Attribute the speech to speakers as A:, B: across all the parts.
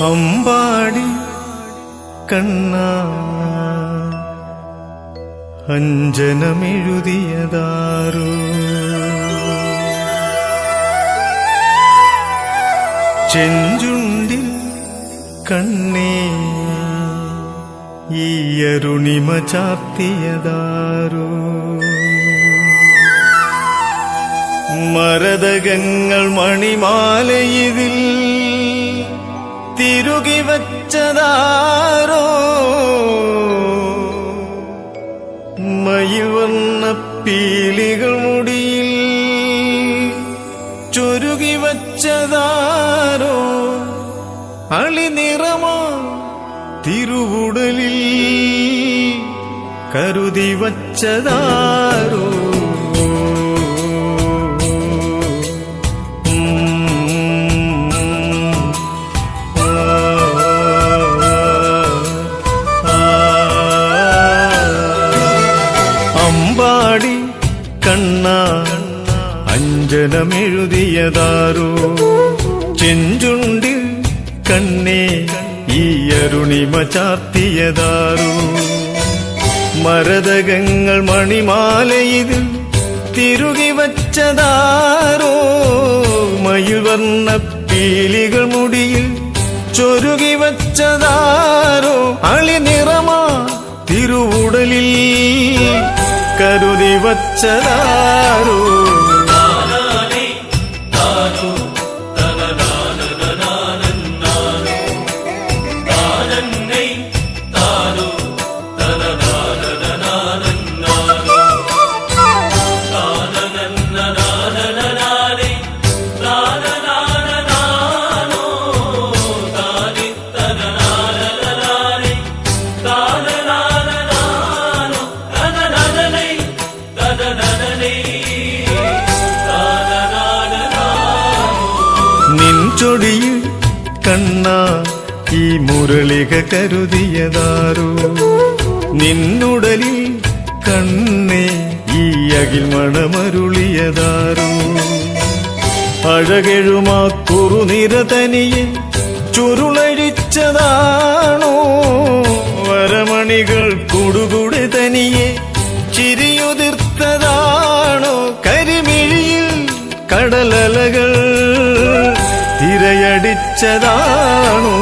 A: അമ്പാടി കണ്ണ. അഞ്ജനമെഴുതിയതാരോ ചെഞ്ചുണ്ടിൽ കണ്ണേ. ഈ അരുണിമ ചാർത്തിയതാരോ മരതകങ്ങൾ മണിമാലയിതിൽ തിരുകി വച്ചതാരോ? മയിൽ വന്ന പീലികൾ മുടിയിൽ ചൊരുകി വച്ചതാരോ? അളിനിറമാ തിരുവുടലിൽ കരുതി വച്ചതാരോ? അഞ്ജനമെഴുതിയതാരോ ചെഞ്ചുണ്ടിൽ കണ്ണേ ഈ അരുണിമ ചാർത്തിയതാരോ മരതകങ്ങൾ മണിമാലയിൽ തിരുകി വച്ചതാരോ മയുവർണ പീലികൾ മുടിയിൽ ചൊരുകി വച്ചതാരോ അളിനിറമാ തിരുവുടലിൽ കരുതി വച്ചതാരോ നിൻചൊടിയിൽ കണ്ണ ഈ മുരളിക കരുതിയതാരോ? നിന്നുടലിൽ കണ്ണേ ഈ അകിൽ മണമരുളിയതാരോ? അഴകെഴുമാ കുറുനിര തനിയെ ചുരുളഴിച്ചതാണോ വരമണികൾ കൊടുകൂടെ തനിയെ തിരയടിച്ചതാണോ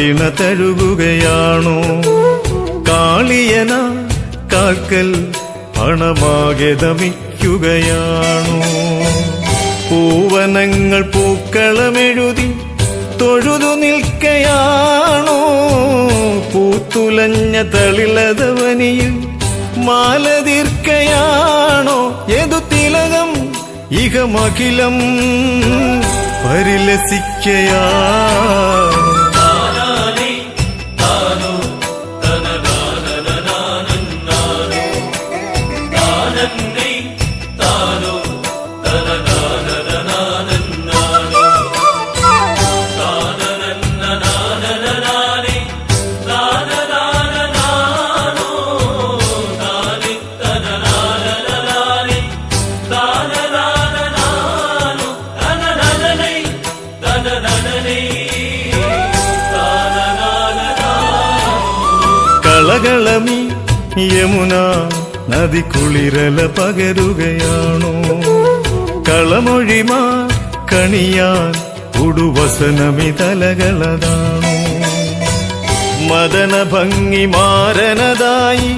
A: തൃക്കാലിണ തഴുകുകയാണോ? കാളിയന കാക്കൽ പണമാകെ ദമിക്കുകയാണോ പൂവനങ്ങൾ പൂക്കളമെഴുതി തൊഴുതു നിൽക്കയാണോ? പൂത്തുലഞ്ഞ തളിലതവനിയിൽ മാലതീർക്കയാണോ ഏതു തിലകം ഇഹമഖിലം പരിലസിക്കയാ? കളകളമി യമുന നദി കുളിരല പകരുകയാണോ? കളമൊഴിമാ കണിയാൻ ഉടുവസനമി തലകളതാണോ? മദന ഭംഗി മാരനതായി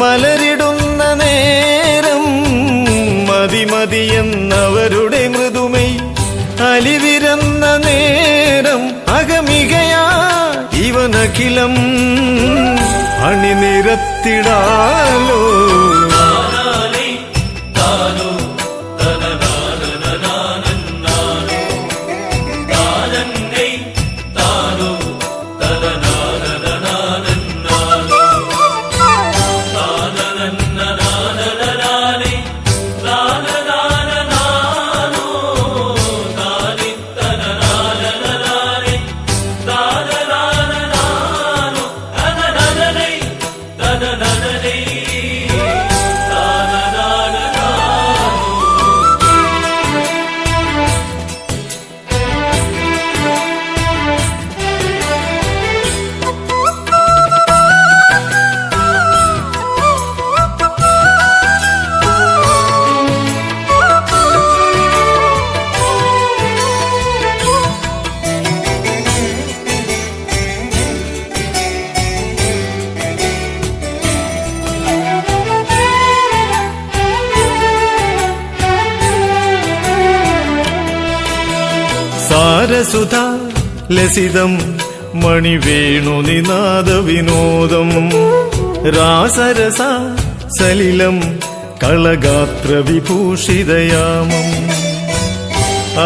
A: മലരിടുന്ന നേരം മതിമതിയെന്നവരുടെ മൃദുമൈ അലിവിരന്ന നേരം അകമികയാ ഇവനഖിലം അണിനിരത്തിടാലോ? സാരസുധ ലസിതം മണിവേണു നിനാദ വിനോദം. രാസരസ സലിലം കളഗാത്ര വിഭൂഷിതയാമം.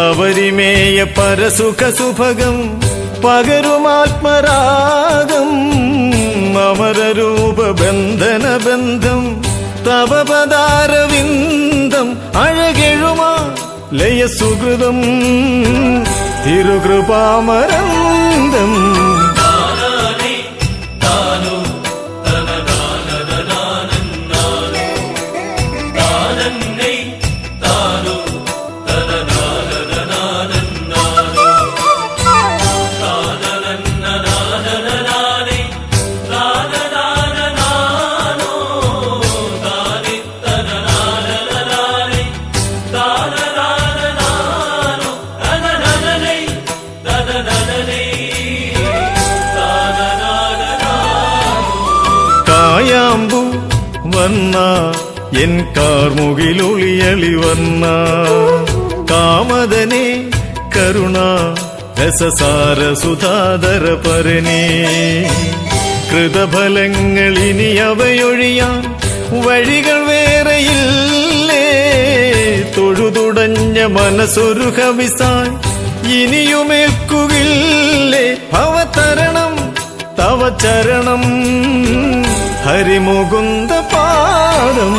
A: അവരിമേയ പരസുഖ സുഭഗം പകരുമാത്മരാഗം അമരരൂപ ബന്ധന ബന്ധം തവപദാരവിന്ദം അഴകെഴുമാ ലയസുഹൃതം തിരുകൃപാമരന്തം വന്ന എൻ കാർമുകിലൊളിയളി വന്ന. കാമദനെ കരുണ രസസാര സുധാതര പരനേ. കൃതഫലങ്ങൾ ഇനി അവയൊഴിയാൻ വഴികൾ വേറെയില്ലേ? തൊഴുതുടഞ്ഞ മനസ്സൊരു കവിസായി ഇനിയുമേൽക്കുകില്ലേ? ഭവതരണം തവ ചരണം ഹരിമുകുന്ദ പാദം.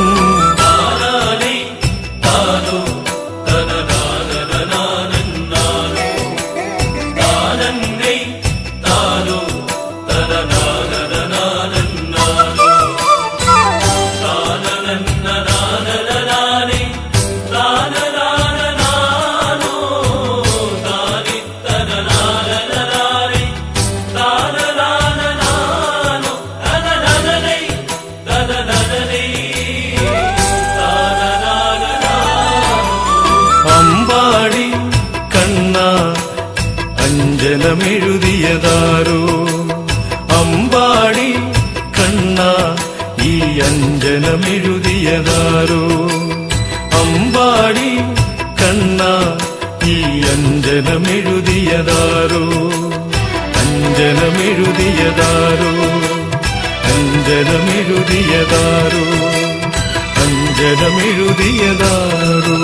A: അഞ്ജനമെഴുതിയതാരോ അമ്പാടി കണ്ണ ഈ അഞ്ജനമെഴുതിയതാരോ അഞ്ജനമെഴുതിയതാരോ അഞ്ജനമെഴുതിയതാരോ അഞ്ജനമെഴുതിയതാരോ